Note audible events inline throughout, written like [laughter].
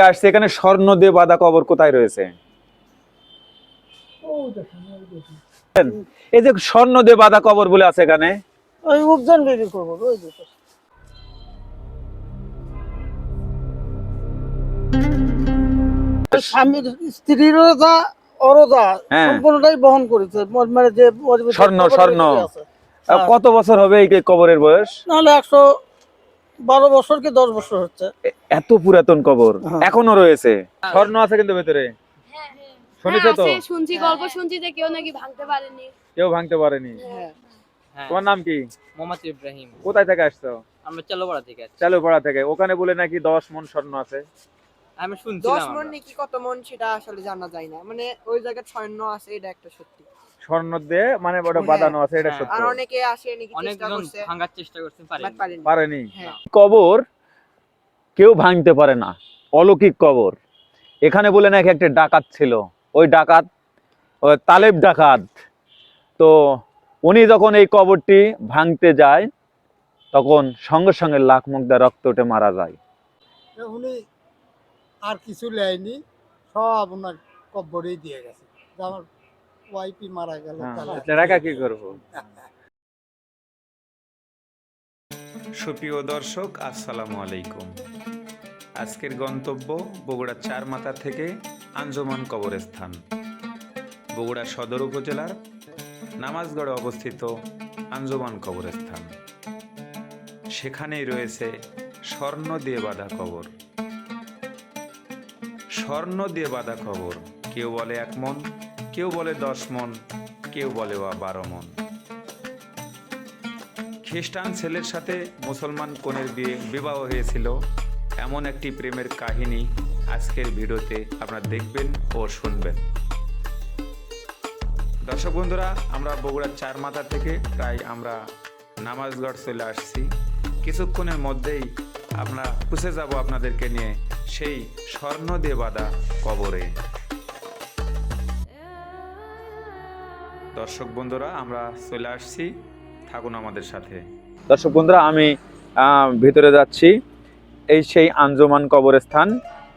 আসছে এখানে স্বর্ণ দিয়ে বাঁধা কবর কোথায় রয়েছে? এই যে স্বর্ণ দিয়ে বাঁধা কবর বলে আছে এখানে। স্বামীর হ্যাঁ। সম্পূর্ণটাই বহন করেছে। মানে যে স্বর্ণ, স্বর্ণ। কত বছর হবে এই কবরের বয়স? নাহলে একশো বারো বছর কি দশ বছর হচ্ছে? এত পুরাতন কবর। হ্যাঁ। এখনও রয়েছে। স্বর্ণ আছে কিন্তু ভেতরে। শুনেছো তো? হ্যাঁ, শুনছি গল্প শুনছি যে কেউ নাকি ভাঙতে পারেনি। কেউ ভাঙতে পারেনি। হ্যাঁ। হ্যাঁ। তোমার নাম কি? মোহাম্মদ ইব্রাহিম। কোথায় থেকে আসছো? আমরা চালোপাড়া থেকে। চালুপাড়া থেকে। ওখানে বলে নাকি দশ মন স্বর্ণ আছে। আমি দশ মন। নাকি কত মন সেটা আসলে জানা যায় না। মানে ওই জায়গায় ছয়ন্ন আছে এটা একটা সত্যি। স্বর্ণ দিয়ে মানে ওটা বাঁধানো আছে এটা হ্যাঁ। সত্য। আর অনেকে আসে নাকি চেষ্টা অনেকজন করছে ভাঙার চেষ্টা করছেন বাট পারেনি। পারেনি। হ্যাঁ। কবর কেউ ভাঙতে পারে না। অলৌকিক কবর। এখানে বলে নাকি একটা ডাকাত ছিল। ওই ডাকাত ওই তালেব ডাকাত। তো উনি যখন এই কবরটি ভাঙতে যায় তখন সঙ্গে সঙ্গে লাখ মুখদা রক্ত উঠে মারা যায়। উনি আর কিছু নেয়নি সব ওনার কব্বরেই দিয়ে গেছে। আমার ওয়াইফই মারা গেল রাখা কি করব? সুপ্রিয় দর্শক আসসালামু আলাইকুম। আজকের গন্তব্য বগুড়া চার মাথা থেকে আঞ্জমান কবরস্থান। বগুড়া সদর উপজেলার নামাজগড়ে অবস্থিত আঞ্জমান কবরস্থান। সেখানেই রয়েছে স্বর্ণ দিয়ে বাঁধা কবর। স্বর্ণ দিয়ে বাঁধা কবর কেউ বলে এক মন কেউ বলে দশ মন, কেউ বলে বা বারো মন। খ্রিস্টান ছেলের সাথে মুসলমান কনের বিয়ে, বিবাহ হয়েছিল। এমন একটি প্রেমের কাহিনী আজকের ভিডিওতে আপনারা দেখবেন ও শুনবেন। দর্শক বন্ধুরা, আমরা বগুড়ার চার মাথা থেকে প্রায় আমরা নামাজগড় চলে আসছি। কিছুক্ষণের মধ্যেই আমরা পুষে যাব আপনাদেরকে নিয়ে সেই স্বর্ণ দিয়ে বাঁধা কবরে। দর্শক বন্ধুরা, আমরা চলে আসছি। থাকুন আমাদের সাথে। দর্শক বন্ধুরা, আমি ভিতরে যাচ্ছি। এই সেই আঞ্জমান কবরস্থান,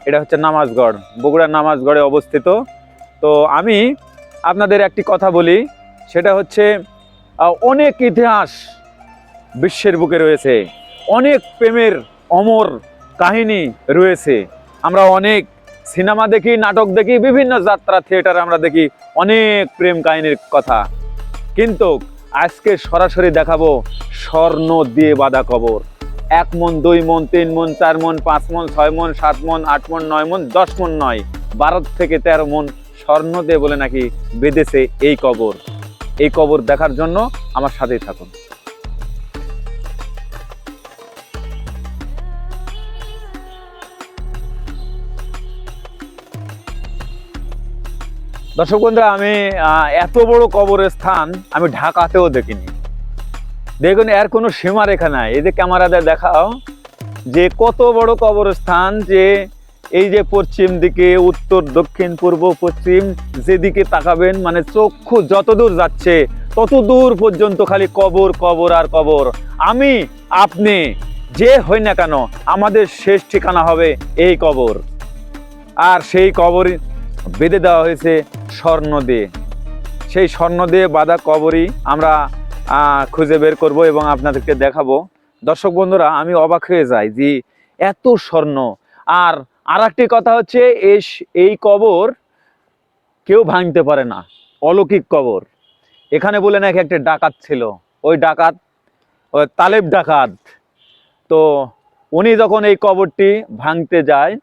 এটা হচ্ছে নামাজগড়, বগুড়ার নামাজগড়ে অবস্থিত। তো আমি আপনাদের একটি কথা বলি, সেটা হচ্ছে অনেক ইতিহাস বিশ্বের বুকে রয়েছে, অনেক প্রেমের অমর কাহিনী রয়েছে। আমরা অনেক সিনেমা দেখি, নাটক দেখি, বিভিন্ন যাত্রা থিয়েটারে আমরা দেখি অনেক প্রেম কাহিনীর কথা। কিন্তু আজকে সরাসরি দেখাবো স্বর্ণ দিয়ে বাঁধা কবর। এক মন, দুই মন, তিন মন, চার মন, পাঁচ মন, ছয় মন, সাত মন, আট মন, নয় মন, দশ মন নয়, বারো থেকে তেরো মন স্বর্ণ দিয়ে বলে নাকি বেঁধেছে এই কবর। এই কবর দেখার জন্য আমার সাথেই থাকুন। দর্শক বন্ধুরা, আমি এত বড় কবরের স্থান আমি ঢাকাতেও দেখিনি। দেখুন, এর কোনো সীমা রেখা নাই। এই যে ক্যামেরাতে দেখাও যে কত বড় কবরস্থান যে এই যে পশ্চিম দিকে, উত্তর, দক্ষিণ, পূর্ব, পশ্চিম যেদিকে তাকাবেন মানে চক্ষু যত দূর যাচ্ছে তত দূর পর্যন্ত খালি কবর কবর আর কবর। আমি, আপনি, যে হই না কেন, আমাদের শেষ ঠিকানা হবে এই কবর। আর সেই কবর বেঁধে দেওয়া হয়েছে স্বর্ণ দিয়ে। সেই স্বর্ণ দিয়ে বাঁধা কবরই আমরা খুঁজে বের করব এবং আপনাদেরকে দেখাবো। দর্শক বন্ধুরা, আমি অবাক হয়ে যাই যে এত স্বর্ণ। আর আর একটি কথা হচ্ছে, এই এই কবর কেউ ভাঙতে পারে না। অলৌকিক কবর। এখানে বলে নাকি একটা ডাকাত ছিল। ওই ডাকাত, ওই তালেব ডাকাত। তো উনি যখন এই কবরটি ভাঙতে যায়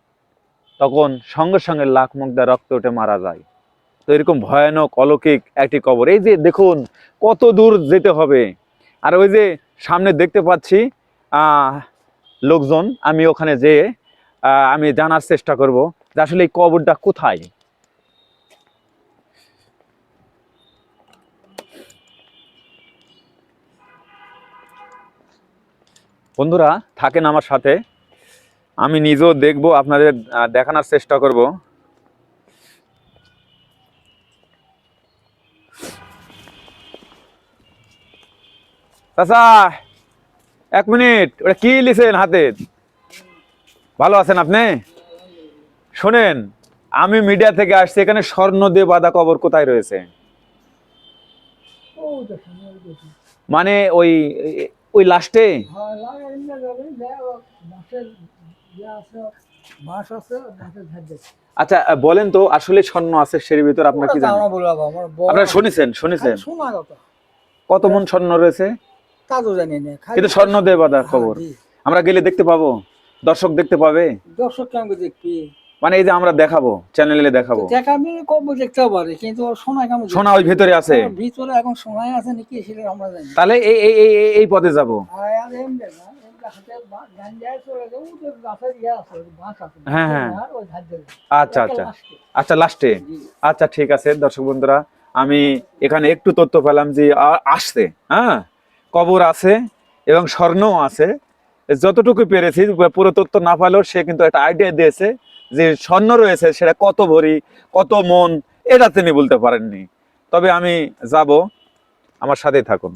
তখন সঙ্গে সঙ্গে লাখ মুখদা রক্ত উঠে মারা যায়। তো এরকম ভয়ানক, অলৌকিক একটি কবর। এই যে দেখুন, কত দূর যেতে হবে। আর ওই যে সামনে দেখতে পাচ্ছি লোকজন, আমি ওখানে যেয়ে আমি জানার চেষ্টা করব যে আসলে এই কবরটা কোথায়। বন্ধুরা, থাকেন আমার সাথে। আমি নিজেও দেখব, আপনাদের দেখানোর চেষ্টা করব। চাচা, এক মিনিট, ওটা কি লিছেন হাতে? ভালো আছেন আপনি? শোনেন, আমি মিডিয়া থেকে আসছি, এখানে স্বর্ণ দিয়ে বাঁধা কবর কোথায় রয়েছে? মানে ওই ওই লাস্টে মাছ আছে মাছের ধার দেখে আচ্ছা বলেন তো আসলে স্বর্ণ আছে সের ভিতর আপনার কি জানেন? আপনারা শুনেছেন শুনেছেন। কত মন স্বর্ণ রয়েছে? কাজও জানি না কিন্তু স্বর্ণ দিয়ে বাঁধা খবর। হ্যাঁ, আমরা গেলে দেখতে পাবো? দর্শক দেখতে পাবে? দর্শক কেমন দেখবি। মানে এই যে আমরা দেখাবো চ্যানেলে দেখাবো। কব দেখতে পারি কিন্তু সোনা কেমন সোনা ওই ভেতরে আছে। ভিতরে এখন সোনাই আছে নাকি সেটা আমরা জানি তাহলে এই এই এই- পথে যাব। আর এমনি না, ইয়ে। হ্যাঁ, হ্যাঁ। আচ্ছা আচ্ছা। লাস্টে। আচ্ছা লাস্টে আচ্ছা ঠিক আছে দর্শক বন্ধুরা আমি এখানে একটু তথ্য পেলাম যে আসছে হ্যাঁ? কবর আছে এবং স্বর্ণও আছে। যতটুকু পেরেছি পুরো তথ্য না পালেও সে কিন্তু একটা আইডিয়া দিয়েছে যে স্বর্ণ রয়েছে সেটা কত ভরি কত মন এটা তিনি বলতে পারেননি। তবে আমি যাব আমার সাথেই থাকুন।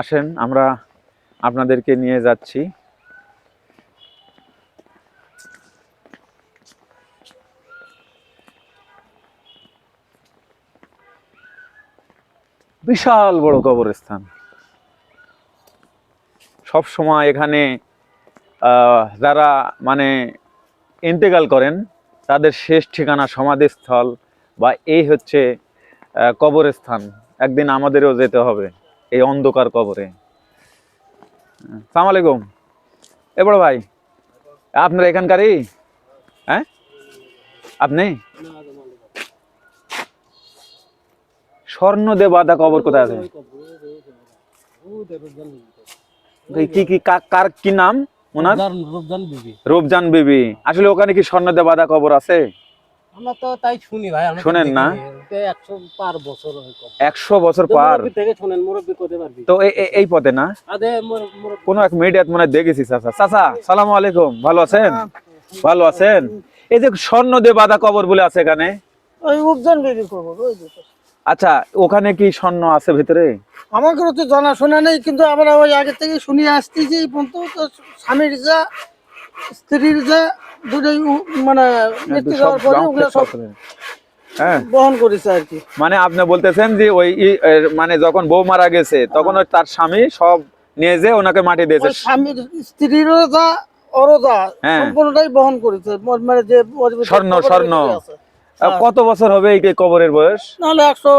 আসেন, আমরা আপনাদেরকে নিয়ে যাচ্ছি। বিশাল বড় কবরস্থান। সব সময় এখানে যারা মানে ইন্তেকাল করেন, তাদের শেষ ঠিকানা সমাধিস্থল বা এই হচ্ছে কবরস্থান। একদিন আমাদেরও যেতে হবে। এই অন্ধকার কবরে। সালাম আলাইকুম এ বড় ভাই আপনার এখানকারই? হ্যাঁ? আপনি? স্বর্ণ দে বাঁধা কবর কোথায় আছে? কি কি কার কি নাম ওনার? রূপজান বিবি। আসলে ওখানে কি স্বর্ণ দে বাঁধা কবর আছে? আমরা তো তাই শুনি ভাই না? একশো পার বছর একশো বছর পার। থেকে শোনেন মুরব্বি করতে পারবি। তো এই- পথে না? কোন এক মিডিয়াত মনে দেখেছি চাচা। চাচা সালাম আলাইকুম। ভালো আছেন? ভালো আছেন? এই যে স্বর্ণ বাঁধা কবর বলে আছে এখানে। ওই উপজান আচ্ছা ওখানে কি স্বর্ণ আছে ভিতরে? আমাকে তো জানাশোনা নেই কিন্তু আমরা ওই আগে থেকে শুনে আসছি যে এই পর্যন্ত তো স্বামীর যা স্ত্রীর যা দুটোই মানে মৃত্যু যাওয়ার পরে ওগুলো সব হ্যাঁ বহন করেছে আর কি মানে আপনি বলতেছেন যে ওই মানে যখন বউ মারা গেছে তখন ওই তার স্বামী সব নিয়ে যে ওনাকে মাটি দিয়েছে স্বামীর স্ত্রীরও যা ওরও যা হ্যাঁ। সম্পূর্ণটাই বহন করেছে মানে যে স্বর্ণ, স্বর্ণ। ভিতরে আছে। আহ, কত বছর হবে এই কবরের বয়স নাহলে একশো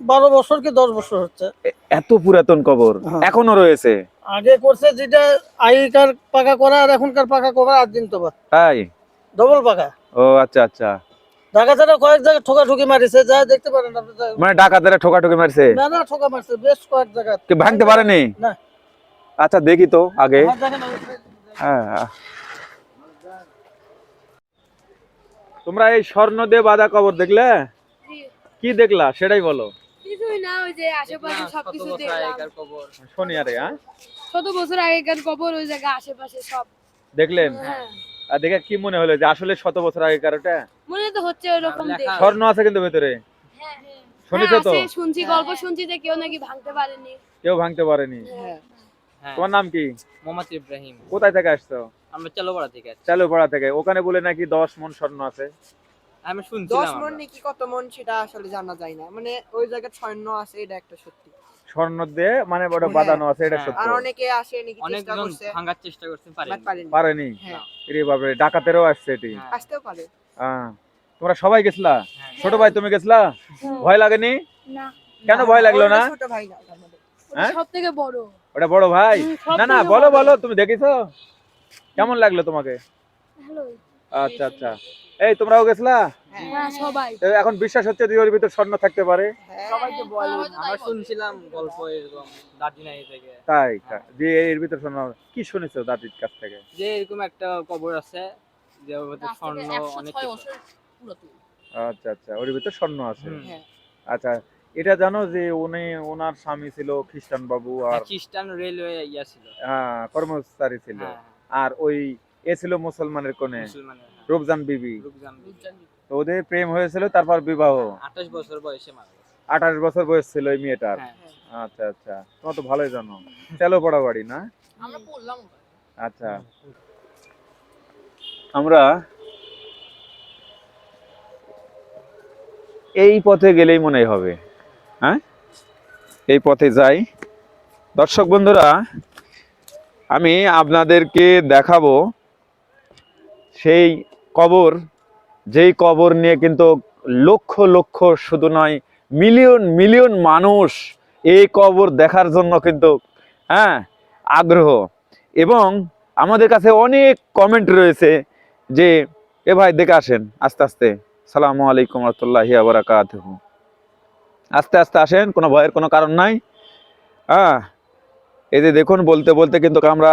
বারো বছর কি দশ বছর হচ্ছে। এত পুরাতন কবর হ্যাঁ। এখনও রয়েছে? আগে করছে যেটা আগেকার পাকা করা আর এখনকার পাকা করা আর দিন তো তাই? ডবল পাকা। ও আচ্ছা আচ্ছা। ঢাকা ছাড়া কয়েক জায়গায় ঠোকা ঠুকি মারিছে যা দেখতে পারেন আপনি যা- মানে ডাকাতেরা ঠোকাঠুকি মারছে? না না ঠোকা মারছে বেশ কয়েক জায়গা। কি ভাঙতে পারেনি? না। আচ্ছা দেখি তো আগে। আমার হ্যাঁ তোমরা এই স্বর্ণ দিয়ে বাঁধা কবর দেখলে? কি দেখলা? সেটাই বলো। কিছুই না ওই যে আশেপাশে সবকিছু দেখলাম। আগেকার কবর শনি আরে হ্যাঁ? কত বছর আগেকার কবর ওই জায়গা আশেপাশে সব। দেখলেন? হ্যাঁ। আর দেখে কি মনে হলো যে আসলে শত বছর আগেকার ওটা? মনে তো হচ্ছে ওরকম স্বর্ণ আছে কিন্তু ভেতরে। হ্যাঁ। শুনেছো তো? শুনছি গল্প শুনছি যে কেউ নাকি ভাঙতে পারেনি। কেউ ভাঙতে পারেনি। তোমার নাম কি? মোহাম্মদ ইব্রাহিম। কোথায় থেকে আসছো? আমরা চালোপাড়া থেকে চালুপাড়া থেকে। ওখানে বলে নাকি দশ মন স্বর্ণ আছে। আমি দশ শুনছিলাম মন নাকি কত মন সেটা আসলে জানা যায় না। মানে ওই জায়গায় স্বর্ণ আছে এটা একটা সত্যি। স্বর্ণ দিয়ে মানে ওটা হ্যাঁ, বাঁধানো আছে এটা হ্যাঁ। সত্য। আর অনেকে আসে নাকি চেষ্টা অনেকজন করছে। ভাঙার চেষ্টা করছেন বাট পারেনি। পারেনি? হ্যাঁ। রে বাপরে ডাকাতেরও আসছে এটি। আসতেও পারে। হ্যাঁ। তোমরা সবাই গেছলা। ছোট ভাই তুমি গেছলা? ভয় লাগেনি? না। কেন ভয় লাগল না? ছোট ভাই না আমাদের। হ্যাঁ? সব থেকে বড়। ওটা বড় ভাই? না না বলো বলো তুমি দেখেছ? কেমন লাগল তোমাকে? হ্যালো আচ্ছা আচ্ছা। এই তোমরাও গেছলা? হ্যাঁ। হ্যাঁ সবাই। এখন বিশ্বাস হচ্ছে ওর ভিতর স্বর্ণ থাকতে পারে। হ্যাঁ। সবাইকে বলে আমরা শুনছিলাম গল্প এরকম থেকে। তাই যে এর ভিতর স্বর্ণ কি শুনেছো দাদির কাছ থেকে? যে এরকম একটা কবর আছে যে ওর ভিতরে স্বর্ণ অনেক আচ্ছা আচ্ছা। ওর ভিতর স্বর্ণ আছে? হুম। হ্যাঁ। আচ্ছা এটা জানো যে উনি ওনার স্বামী ছিল খ্রিস্টান বাবু আর খ্রিস্টান রেলওয়ে ইয়া ছিল। হ্যাঁ, কর্মচারী ছিল। আর ওই এ ছিল মুসলমানের কোণে। মুসলমানের হ্যাঁ, রূপজান বিবি। তো ওদের প্রেম হয়েছিল তারপর বিবাহ। আঠাশ বছর বয়সে মারা আঠাশ বছর বয়স ছিল ওই মেয়েটার। হ্যাঁ। আচ্ছা আচ্ছা। তোমার তো ভালোই জানো। চলো পড়া বাড়ি না? আমরা আচ্ছা। আমরা এই পথে গেলেই মনে হবে। হ্যাঁ? এই পথে যাই। দর্শক বন্ধুরা আমি আপনাদেরকে দেখাবো সেই কবর, যেই কবর নিয়ে কিন্তু লক্ষ লক্ষ শুধু নয়, মিলিয়ন মিলিয়ন মানুষ এই কবর দেখার জন্য কিন্তু হ্যাঁ আগ্রহ। এবং আমাদের কাছে অনেক কমেন্ট রয়েছে যে, এ ভাই, দেখে আসেন, আস্তে আস্তে। সালামু আলাইকুম রহমতুল্লাহি আবরাকাত আস্তে আস্তে আসেন, কোনো ভয়ের কোনো কারণ নাই। হ্যাঁ এই যে দেখুন, বলতে বলতে কিন্তু আমরা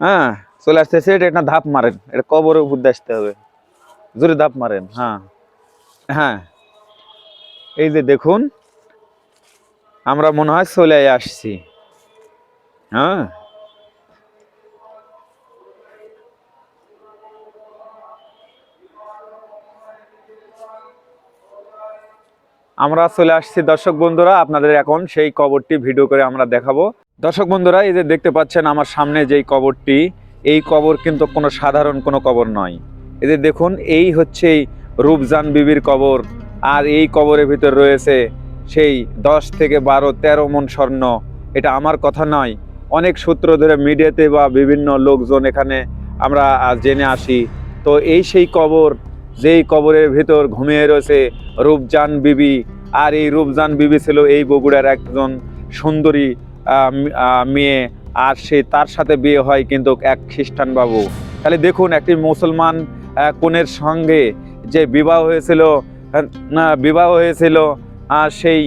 হ্যাঁ চলে আসতেছে এটা একটা ধাপ মারেন। এটা কবরের উপর আসতে হবে। জোরে ধাপ মারেন হ্যাঁ। হ্যাঁ। এই যে দেখুন, আমরা মনে হয় চলে আসছি। হ্যাঁ। আমরা চলে আসছি, দর্শক বন্ধুরা, আপনাদের এখন সেই কবরটি ভিডিও করে আমরা দেখাবো। দর্শক বন্ধুরা, এই যে দেখতে পাচ্ছেন, আমার সামনে যেই কবরটি এই কবর কিন্তু কোনো সাধারণ কোনো কবর নয়। এই যে দেখুন, এই হচ্ছে রূপজান বিবির কবর, আর এই কবরের ভিতর রয়েছে সেই দশ থেকে বারো, তেরো মন স্বর্ণ। এটা আমার কথা নয়। অনেক সূত্র ধরে মিডিয়াতে বা বিভিন্ন লোকজন এখানে আমরা জেনে আসি। তো এই সেই কবর, যেই কবরের ভিতর ঘুমিয়ে রয়েছে রূপজান বিবি, আর এই রূপজান বিবি ছিল এই বগুড়ার একজন সুন্দরী মেয়ে। আর সে তার সাথে বিয়ে হয় কিন্তু এক খ্রিস্টান বাবু তাহলে দেখুন একটি মুসলমান কনের সঙ্গে যে বিবাহ হয়েছিল বিবাহ হয়েছিল, আর সেই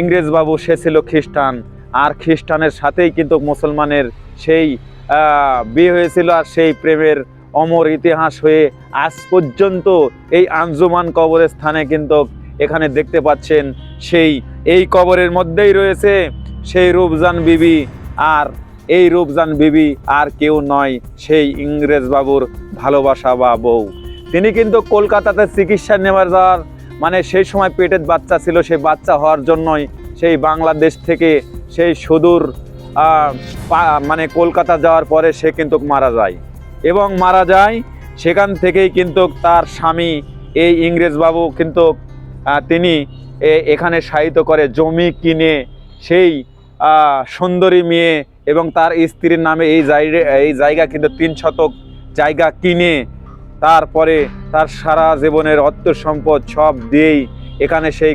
ইংরেজ বাবু সে ছিল খ্রিস্টান। আর খ্রিস্টানের সাথেই কিন্তু মুসলমানের সেই বিয়ে হয়েছিল আর সেই প্রেমের অমর ইতিহাস হয়ে আজ পর্যন্ত এই আঞ্জুমান কবরের স্থানে কিন্তু এখানে দেখতে পাচ্ছেন সেই, এই কবরের মধ্যেই রয়েছে সেই রূপজান বিবি আর এই রূপজান বিবি আর কেউ নয়, সেই ইংরেজ বাবুর ভালোবাসা বা বউ। তিনি কিন্তু কলকাতাতে চিকিৎসা নেওয়ার যাওয়ার মানে সেই সময় পেটের বাচ্চা ছিল, সেই বাচ্চা হওয়ার জন্যই সেই বাংলাদেশ থেকে সেই সুদূর মানে কলকাতা যাওয়ার পরে সে কিন্তু মারা যায়। এবং মারা যায় সেখান থেকেই কিন্তু তার স্বামী, এই ইংরেজবাবু কিন্তু তিনি এখানে সাহিত্য করে জমি কিনে সেই সুন্দরী মেয়ে এবং তার স্ত্রীর নামে এই জায়গা এই জায়গা কিন্তু তিন শতক জায়গা কিনে তারপরে তার সারা জীবনের অর্থ সম্পদ সব দিয়েই এখানে সেই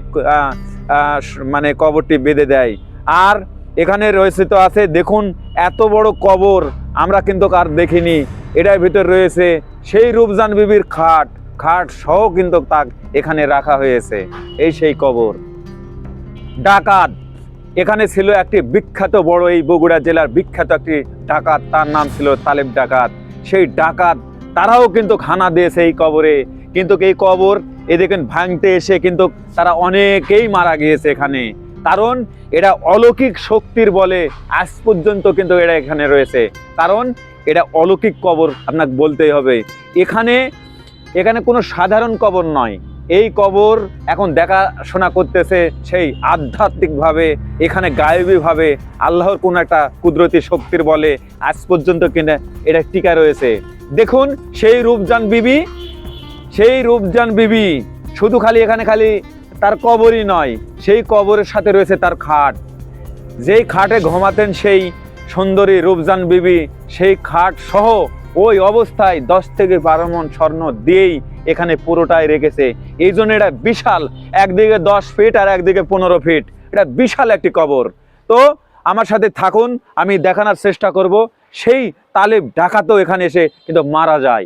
মানে কবরটি বেঁধে দেয়। আর এখানে রয়েছে তো আছে, দেখুন এত বড় কবর, আমরা কিন্তু আর দেখিনি। এটার ভিতর রয়েছে সেই রূপজান বিবির খাট খাট সহ কিন্তু তা এখানে রাখা হয়েছে, এই সেই কবর। ডাকাত। এখানে ছিল একটি বিখ্যাত বড় এই বগুড়া জেলার বিখ্যাত একটি ডাকাত, তার নাম ছিল তালেব ডাকাত। সেই ডাকাত, তারাও কিন্তু খানা দিয়েছে এই কবরে। কিন্তু এই কবর এদিকে ভাঙতে এসে কিন্তু তারা অনেকেই মারা গিয়েছে এখানে। কারণ এটা অলৌকিক শক্তির বলে আজ পর্যন্ত কিন্তু এটা এখানে রয়েছে। কারণ এটা অলৌকিক কবর, আপনাকে বলতেই হবে। এখানে এখানে কোনো সাধারণ কবর নয়। এই কবর এখন দেখাশোনা করতেছে সেই আধ্যাত্মিকভাবে, এখানে গায়েবীভাবে, আল্লাহর কোনো একটা কুদরতি শক্তির বলে আজ পর্যন্ত কিনা এটা টিকা রয়েছে। দেখুন, সেই রূপজান বিবি, সেই রূপজান বিবি, শুধু খালি এখানে খালি তার কবরই নয়, সেই কবরের সাথে রয়েছে তার খাট। যেই খাটে ঘুমাতেন সেই সুন্দরী রূপজান বিবি, সেই খাট সহ ওই অবস্থায় দশ থেকে বারো মন স্বর্ণ দিয়েই এখানে পুরোটাই রেখেছে। এই জন্য এটা বিশাল, একদিকে দশ ফিট আর একদিকে পনেরো ফিট এটা বিশাল একটি কবর। তো আমার সাথে থাকুন, আমি দেখানোর চেষ্টা করব। সেই তালেব ডাকাতও এখানে এসে কিন্তু মারা যায়।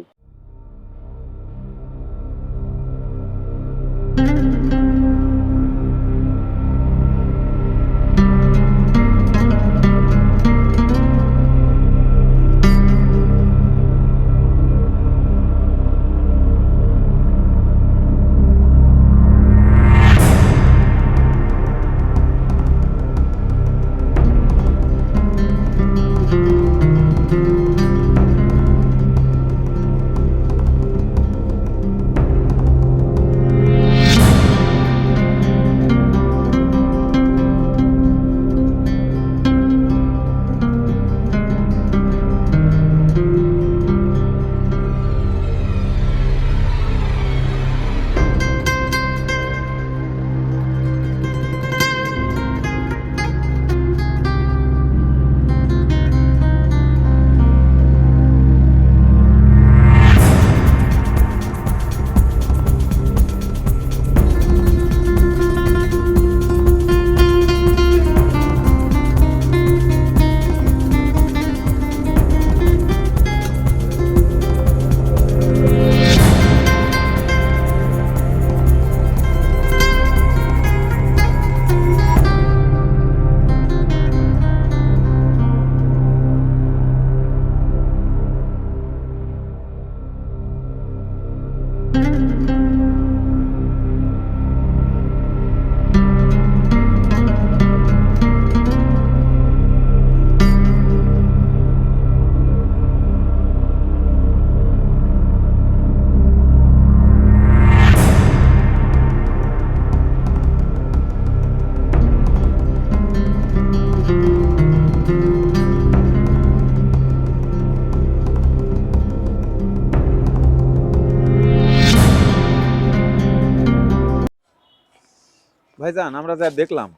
ভাইজান আমরা যা দেখলাম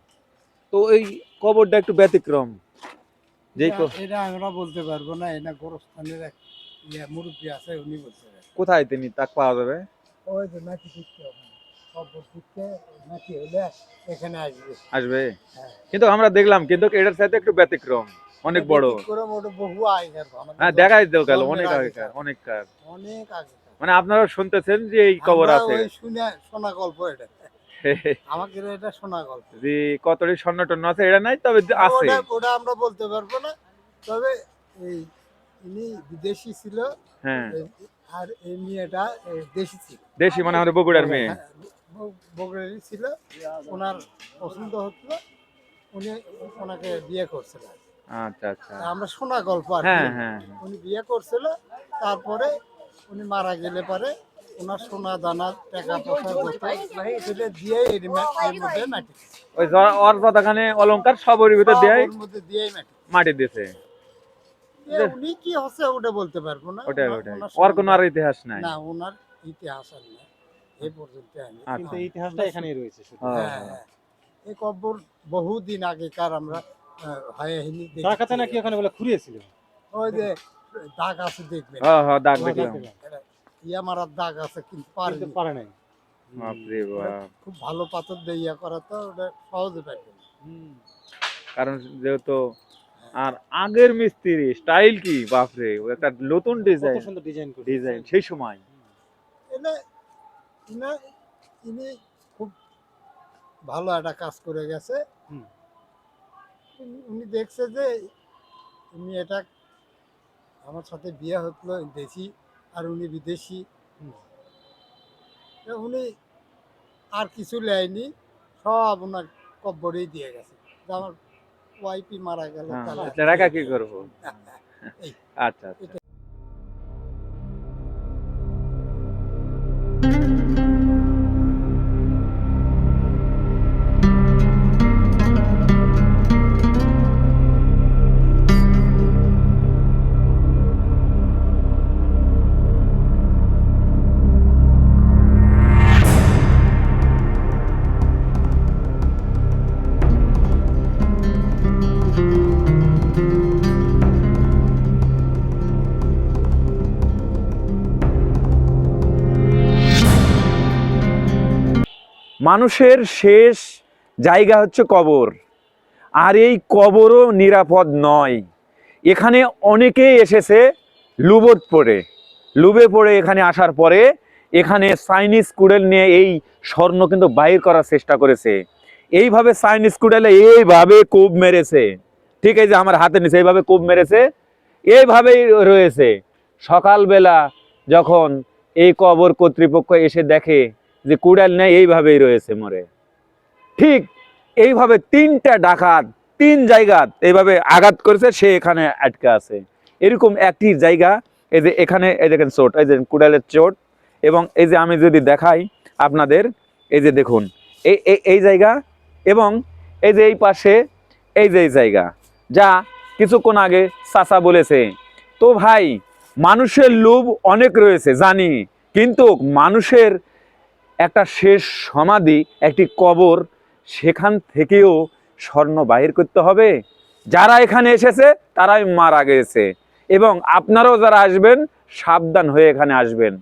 তো এই কবরটা একটু ব্যতিক্রম। যেই এটা- এটা আমরা বলতে পারব না এটা গোরস্থানের এক ইয়ে মুরব্বী আছে উনি বলতে কোথায় তিনি? তাক পাওয়া যাবে? ওই যে নাকি হবে। আসবে। হ্যাঁ। কিন্তু আমরা দেখলাম কিন্তু এটার সাথে একটু ব্যতিক্রম অনেক বড়। হ্যাঁ দেখাই গেল অনেক আগেকার। আগেকার অনেক অনেক মানে আপনারা শুনতেছেন যে এই কবর আছে। শুনে শোনা গল্প এটা। আমাকে এটা শোনা গল্প। যে কতটি স্বর্ণ টন্য আছে? এটা নাই তবে আছে। ওটা আমরা বলতে পারব না। তবে এই ইনি বিদেশি ছিল। হ্যাঁ। আর এই মেয়েটা দেশি ছিল। দেশি মানে আমাদের বগুড়ার মেয়ে। হ্যাঁ, বগুড়ারই ছিল। ওনার পছন্দ হতো উনি ওনাকে বিয়ে করছিল। আচ্ছা আচ্ছা। আমরা শোনা গল্প আর হ্যাঁ কি। হ্যাঁ। উনি বিয়ে করছিল। তারপরে উনি মারা গেলে পরে ওনার সোনা দানা টাকা পয়সা যত সেটা দিয়ে এর মধ্যে মাটি দিছে। ওই ওর যতখানে অলংকার সব ওর ভিতর দেয় মধ্যে মাটি মাটি দিছে। উনি কি হচ্ছে ওটা বলতে পারব না? ওটাই ওনার- ওর কোনো আর ইতিহাস নাই। না ওনার ইতিহাস আর না এই পর্যন্ত আমি। কিন্তু ইতিহাসটা এখানেই রয়েছে শুধু। হ্যাঁ, হ্যাঁ, হ্যাঁ। এই বহুদিন আগেকার আমরা হায়াহিনি ডাকাতে নাকি ওখানে বলে খুঁড়িয়েছিল? ওই যে দাগ আছে দেখবেন। হ্যাঁ হ্যাঁ দাগ দেখলাম। দেখলাম। ইয়া মারার দাগ আছে কিন্তু পারেনি। পারে নাই। বাপরে বাপ। খুব ভালো পাথর দিয়ে ইয়া করা তো ওটা সহজে পারবে না। কারণ যেহেতু আর আগের মিস্ত্রি স্টাইল কি? বাপরে একটা নতুন ডিজাইন সুন্দর ডিজাইন করে ডিজাইন সেই সময়। এনে ইনা ইনি খুব ভালো একটা কাজ করে গেছে। হুম। উনি- দেখছে যে উনি এটা আমার সাথে বিয়ে হতো দেশি আর উনি বিদেশি। উনি আর কিছু লেয়নি সব ওনার কব্বরেই দিয়ে গেছে। আমার ওয়াইফই মারা গেল হ্যাঁ, রাখা কি করব? [laughs] আচ্ছা। মানুষের শেষ জায়গা হচ্ছে কবর। আর এই কবরও নিরাপদ নয়। এখানে অনেকেই এসেছে লুবোধ পড়ে লুবে পড়ে এখানে আসার পরে এখানে চাইনিজ কুড়েল নিয়ে এই স্বর্ণ কিন্তু বাইর করার চেষ্টা করেছে। এইভাবে চাইনিজ কুড়েলে এইভাবে কোপ মেরেছে। ঠিক আছে আমার হাতে নিচে এইভাবে কোপ মেরেছে, এইভাবেই রয়েছে। সকালবেলা যখন এই কবর কর্তৃপক্ষ এসে দেখে যে কুড়াল নেই, এইভাবেই রয়েছে মরে। ঠিক এইভাবে তিনটা ডাকাত, তিন জায়গা এইভাবে আঘাত করেছে, সে এখানে আটকে আছে। এরকম একটি জায়গা, এই যে এখানে, এই দেখেন চোট, এই যে কুড়ালের চোট, এবং এই যে আমি যদি দেখাই আপনাদের, এই যে দেখুন, এই এই জায়গা এবং এই যে এই পাশে, এই যে এই জায়গা, যা কিছুক্ষণ আগে চাচা বলেছে। তো ভাই, মানুষের লোভ অনেক রয়েছে, জানি, কিন্তু মানুষের একটা শেষ সমাধি, একটি কবর, সেখান থেকেও স্বর্ণ বাহির করতে হবে। যারা এখানে এসেছে, তারাই মারা গেছে। এবং আপনারাও যারা আসবেন, সাবধান হয়ে এখানে আসবেন।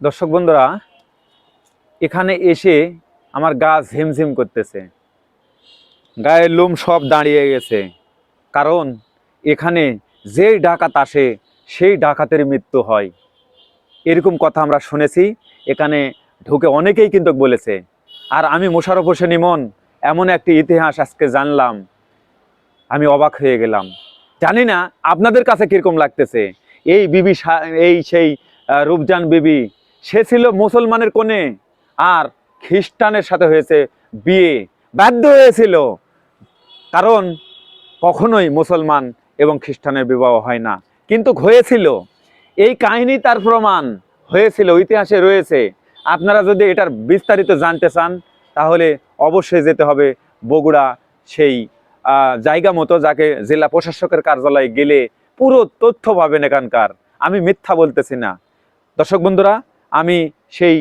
দর্শক বন্ধুরা, এখানে এসে আমার গা ঝিমঝিম করতেছে। গায়ের লোম সব দাঁড়িয়ে গেছে। কারণ এখানে যেই ডাকাত আসে, সেই ডাকাতের মৃত্যু হয়। এরকম কথা আমরা শুনেছি। এখানে ঢুকে অনেকেই কিন্তু বলেছে। আর আমি মোশারফ হোসেন ইমন এমন একটি ইতিহাস আজকে জানলাম। আমি অবাক হয়ে গেলাম। জানি না, আপনাদের কাছে কীরকম লাগতেছে? এই বিবি এই সেই রূপজান বিবি সে ছিল মুসলমানের কোণে আর খ্রিস্টানের সাথে হয়েছে বিয়ে। বাধ্য হয়েছিল। কারণ কখনোই মুসলমান এবং খ্রিস্টানের বিবাহ হয় না। কিন্তু হয়েছিল। এই কাহিনী তার প্রমাণ হয়েছিল, ইতিহাসে রয়েছে। আপনারা যদি এটার বিস্তারিত জানতে চান, তাহলে অবশ্যই যেতে হবে বগুড়া সেই জায়গা মতো যাকে জেলা প্রশাসকের কার্যালয়ে গেলে পুরো তথ্য পাবেন এখানকার। আমি মিথ্যা বলতেছি না। দর্শক বন্ধুরা আমি সেই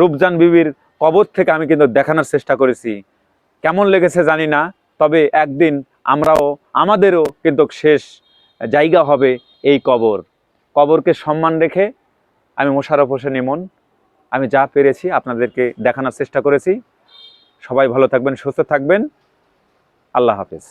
রূপজান বিবির কবর থেকে আমি কিন্তু দেখানোর চেষ্টা করেছি। কেমন লেগেছে জানি না, তবে একদিন আমরাও, আমাদেরও কিন্তু শেষ জায়গা হবে এই কবর। কবরকে সম্মান রেখে আমি মোশারফ হোসেন ইমন, আমি যা পেরেছি আপনাদেরকে দেখানোর চেষ্টা করেছি। সবাই ভালো থাকবেন, সুস্থ থাকবেন। আল্লাহ হাফেজ।